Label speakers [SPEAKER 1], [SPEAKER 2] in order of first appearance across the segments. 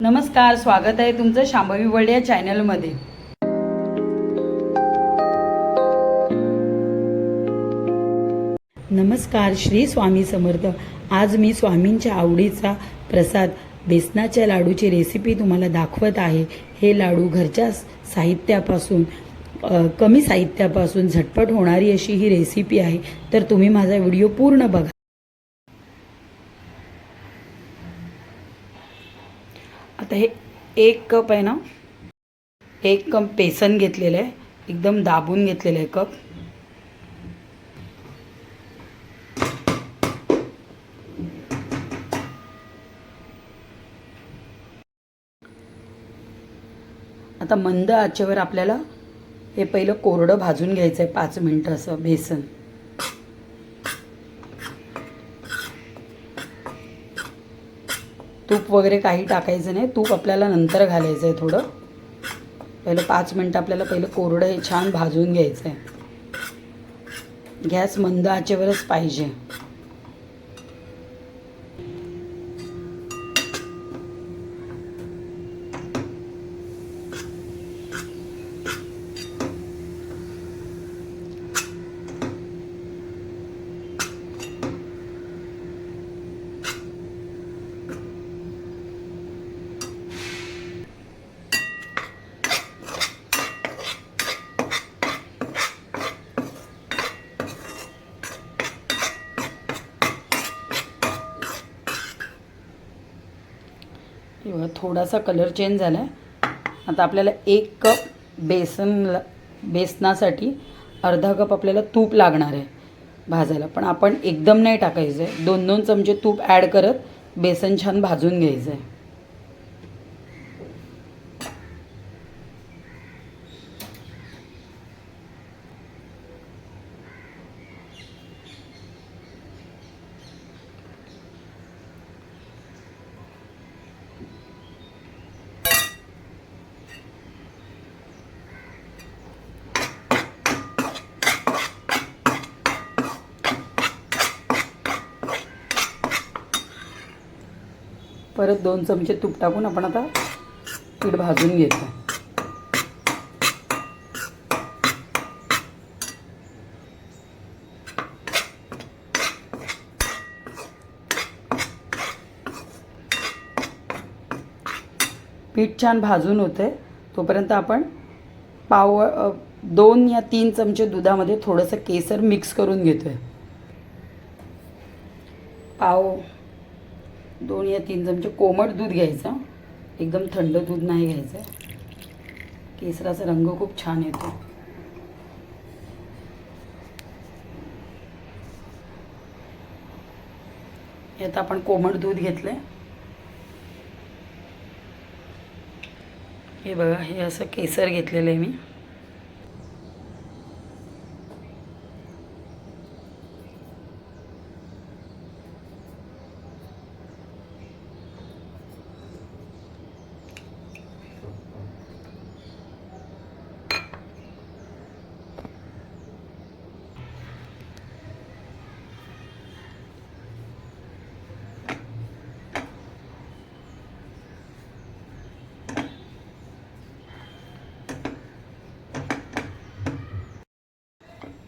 [SPEAKER 1] नमस्कार स्वागत आहे तुमचं शांभवी वर्ल्ड या चॅनलमध्ये. नमस्कार श्री स्वामी समर्थ. आज मी स्वामींच्या आवडीचा प्रसाद बेसनाच्या लाडूची रेसिपी तुम्हाला दाखवत आहे. हे लाडू घरच्या साहित्यापासून कमी साहित्यापासून झटपट होणारी अशी ही रेसिपी आहे. तर तुम्ही माझा व्हिडिओ पूर्ण बघा आता हे एक कप आहे ना एक कप बेसन घेतलेलं आहे एकदम दाबून घेतलेलं आहे कप. आता मंद आचेवर आपल्याला हे पहिलं कोरडं भाजून घ्यायचं आहे पाच मिनटं असं बेसन. तूप वगैरे काही टाकायचं नाही. तूप आपल्याला नंतर घालायचं आहे थोडं. पहिलं पाच मिनटं आपल्याला पहिलं कोरडं हे छान भाजून घ्यायचं आहे गॅस मंद आचेवरच पाहिजे हे बघा, थोडासा कलर चेंज झाला आहे आता आपल्याला एक कप बेसन बेसनासाठी अर्धा कप आपल्याला तूप लागणार आहे भाजायला. पण आपण एकदम नाही टाकायचं आहे दोन दोन चमचे तूप ॲड करत बेसन छान भाजून घ्यायचं आहे परत दोन चमचे तूप टाकून आपण आता पीठ भाजून घेतो पीठ छान भाजून होते तोपर्यंत आपण पाव दोन या तीन चमचे दुधामध्ये थोडंसं केसर मिक्स करून घेतोय. पाव दोन या तीन चमचे म्हणजे कोमट दूध घ्यायचं. एकदम थंड दूध नाही घ्यायचं. केसराचा रंग खूप छान येतो. यात आपण कोमट दूध घेतलंय. हे बघा हे असं केसर घेतलेलं आहे मी.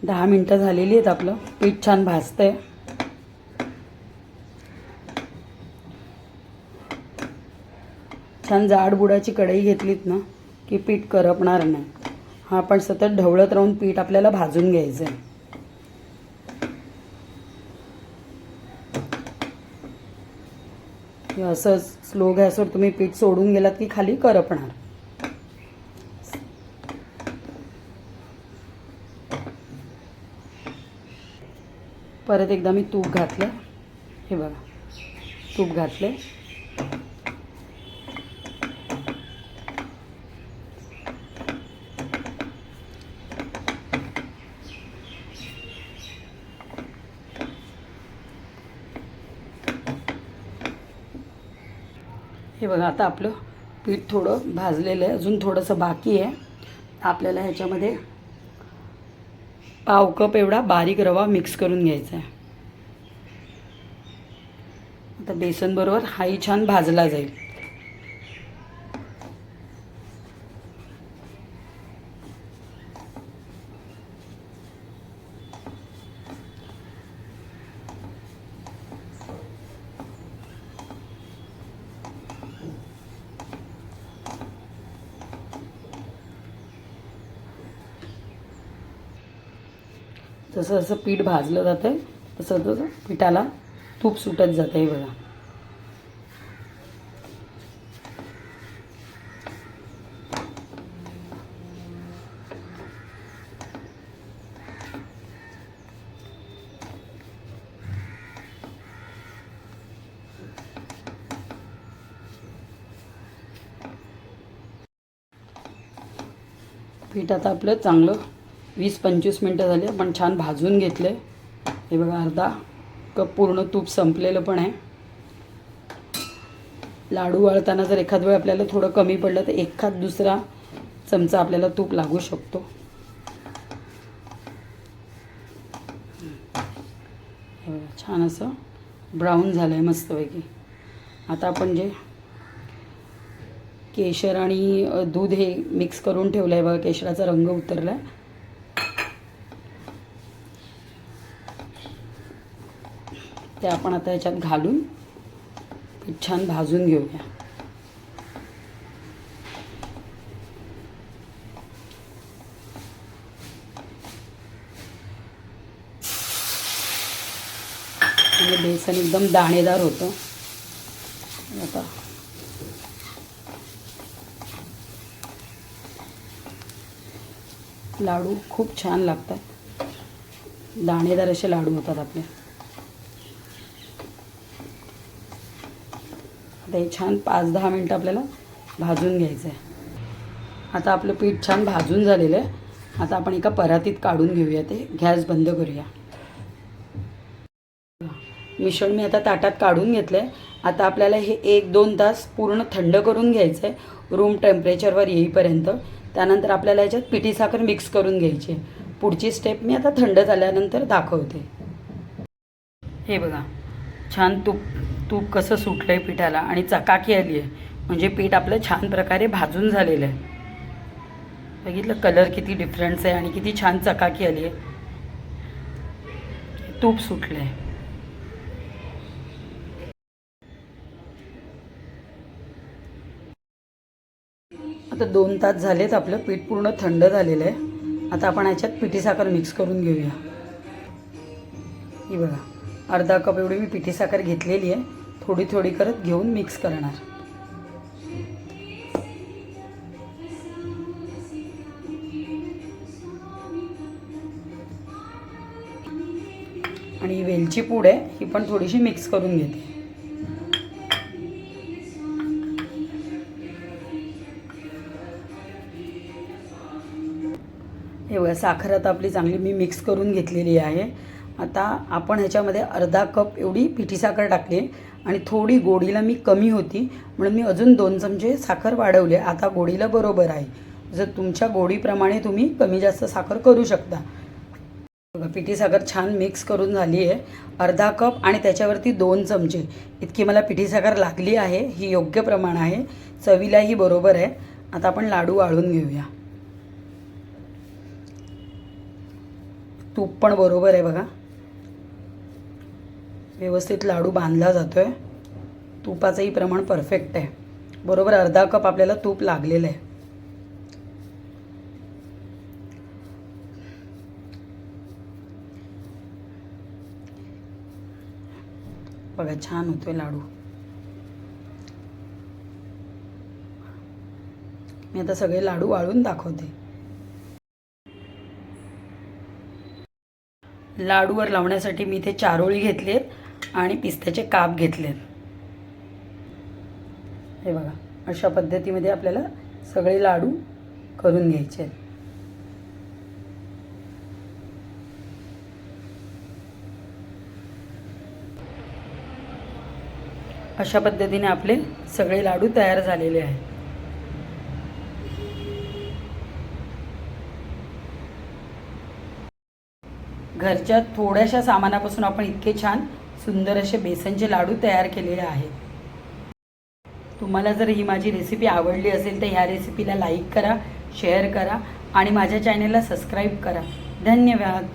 [SPEAKER 1] दहा मिनटं झालेली आहेत आपलं. पीठ छान भाजतंय. छान जाड बुडाची कढई घेतलीत ना की पीठ करपणार नाही. हा आपण सतत ढवळत राहून पीठ आपल्याला भाजून घ्यायचं आहे असंच स्लो गॅसवर तुम्ही पीठ सोडून गेलात की खाली करपणार. परत एकदा मी तूप घातलं. हे बघा. तूप घातले हे बघा आता आपलं पीठ थोडं भाजलेलं आहे. अजून थोडंसं बाकी आहे. आपल्याला ह्याच्यामध्ये पाव कप एवढा बारीक रवा मिक्स करून घ्यायचा आहे. आता बेसन बरोबर हाही छान भाजला जाईल. जसं जसं पीठ भाजलं जातं आहे तसं तसं पिठाला तूप सुटत जातं आहे बघा. पीठ आता आपलं चांगलं वीस पंचवीस मिनटं झाली आपण छान भाजून घेतलं आहे हे बघा अर्धा कप पूर्ण तूप संपलेलं पण आहे. लाडू वाळताना जर एखाद वेळ आपल्याला थोडं कमी पडलं तर एखाद दुसरा चमचा आपल्याला तूप लागू शकतो. छान असं ब्राऊन झालं आहे मस्तपैकी. आता आपण जे केशर आणि दूध हे मिक्स करून ठेवलं आहे बघा केशराचा रंग उतरला आहे ते आपण आता याच्यात घालून पीठ छान भाजून घेऊया. बेसन एकदम दाणेदार होतं. आता लाडू खूप छान लागतात. दाणेदार असे लाडू होतात आपले. हे छान पाच दहा मिनटं आपल्याला भाजून घ्यायचं आहे आता आपलं पीठ छान भाजून झालेलं आहे. आता आपण एका परातीत काढून घेऊया ते. गॅस बंद करूया. मिश्रण मी आता ताटात काढून घेतलं आहे आता आपल्याला हे एक दोन तास पूर्ण थंड करून घ्यायचं आहे रूम टेम्परेचरवर येईपर्यंत. त्यानंतर आपल्याला याच्यात पिठी साखर मिक्स करून घ्यायची आहे. पुढची स्टेप मी आता थंड झाल्यानंतर दाखवते. हे बघा. छान तूप तूप कसं सुटलं आहे पिठाला आणि चकाकी आली आहे. म्हणजे पीठ आपलं छान प्रकारे भाजून झालेलं आहे. बघितलं कलर किती डिफरन्स आहे आणि किती छान चकाकी आली आहे. तूप सुटलं आहे आता दोन तास झालेत आपलं पीठ पूर्ण थंड झालेलं आहे. आता आपण याच्यात पिठी साखर मिक्स करून घेऊया. ही बघा अर्धा कप एवढी मी पिठी साखर घेतलेली आहे. थोडी थोडी करत घेऊन मिक्स करणार. आणि वेलची पूड आहे ही पण थोडीशी मिक्स करून घेते. हे बघा साखर आता आपली चांगली मी मिक्स करून घेतलेली आहे. आता आपण ह्याच्यामध्ये अर्धा कप एवढी पिठी साखर टाकली आहे आणि थोडी गोडीला मी कमी होती म्हणून मी अजून दोन चमचे साखर वाढवली आता गोडीला बरोबर आहे. जर तुमच्या गोडीप्रमाणे तुम्ही कमी जास्त साखर करू शकता. बघा पिठी साखर छान मिक्स करून झाली आहे. अर्धा कप आणि त्याच्यावरती दोन चमचे. इतकी मला पिठी साखर लागली आहे ही योग्य प्रमाण आहे. चवीलाही बरोबर आहे. आता आपण लाडू वाळून घेऊया. तूप पण बरोबर आहे बघा. व्यवस्थित लाडू बांधला जातो आहे तुपाचंही प्रमाण परफेक्ट आहे. बरोबर अर्धा कप आपल्याला तूप लागलेलं आहे. बघा छान होतोय लाडू. मी आता सगळे लाडू वाळून दाखवते. लाडूवर लावण्यासाठी मी इथे चारोळी घेतली आहेत आणि पिस्त्याचे काप घेतलेत. हे बघा अशा पद्धतीमध्ये आपल्याला सगळे लाडू करून घ्यायचे आहेत. अशा पद्धतीने आपले सगळे लाडू तयार झालेले आहेत. घरच्या थोड्याशा सामानापासून आपण इतके छान सुंदर असे बेसनचे लाडू तयार केलेले आहेत. तुम्हाला जर ही माझी रेसिपी आवडली असेल तर ह्या रेसिपीला लाईक करा शेअर करा आणि माझ्या चॅनेलला सबस्क्राईब करा. धन्यवाद.